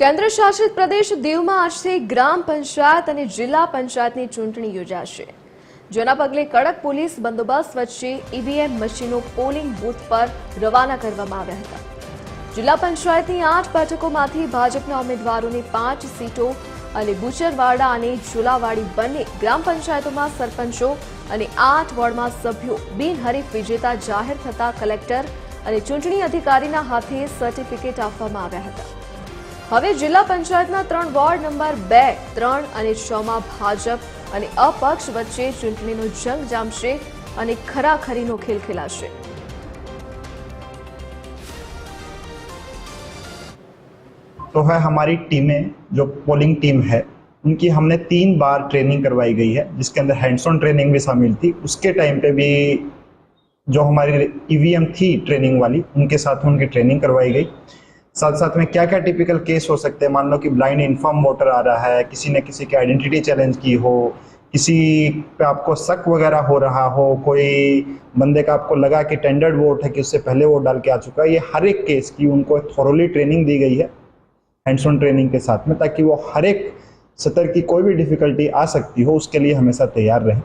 કેન્દ્ર શાસિત પ્રદેશ દીવમાં આજથી ગ્રામ પંચાયત અને જિલ્લા પંચાયતની ચૂંટણી યોજાશે. જેના પગલે કડક પોલીસ બંદોબસ્ત વચ્ચે ઈવીએમ મશીનો પોલિંગ બૂથ પર રવાના કરવામાં આવ્યા હતા. જિલ્લા પંચાયતની આઠ બેઠકોમાંથી ભાજપના ઉમેદવારોની પાંચ સીટો અને બુચરવાડા અને ઝુલાવાડી બંને ગ્રામ પંચાયતોમાં સરપંચો અને આઠ વોર્ડમાં સભ્યો બિનહરીફ વિજેતા જાહેર થતા કલેક્ટર અને ચૂંટણી અધિકારીના હાથે સર્ટિફિકેટ આપવામાં આવ્યા હતા. હવે જિલ્લા પંચાયતના ત્રણ વોર્ડ નંબર બે ત્રણ અને છ માં ભાજપ અને અપક્ષ વચ્ચે ચૂંટણીનો જંગ જામશે અને ખરાખરીનો ખેલ ખેલાશે तो है हमारी टीमें जो पोलिंग टीम है उनकी हमने तीन बार ट्रेनिंग करवाई गई है जिसके अंदर हैंड्स ऑन ट्रेनिंग भी शामिल थी उसके टाइम पे भी जो हमारी ईवीएम थी ट्रेनिंग वाली उनके साथ में उनकी ट्रेनिंग करवाई गई साथ साथ में क्या क्या टिपिकल केस हो सकते हैं? मान लो कि ब्लाइंड इन्फॉर्म वोटर आ रहा है, किसी ने किसी की आइडेंटिटी चैलेंज की हो, किसी पे आपको शक वगैरह हो रहा हो, कोई बंदे का आपको लगा कि टेंडर्ड वोट है कि उससे पहले वोट डाल के आ चुका है, ये हर एक केस की उनको थॉरोली ट्रेनिंग दी गई है हैंड्स ऑन ट्रेनिंग के साथ में, ताकि वो हर एक सतर की कोई भी डिफिकल्टी आ सकती हो, उसके लिए हमेशा तैयार रहें।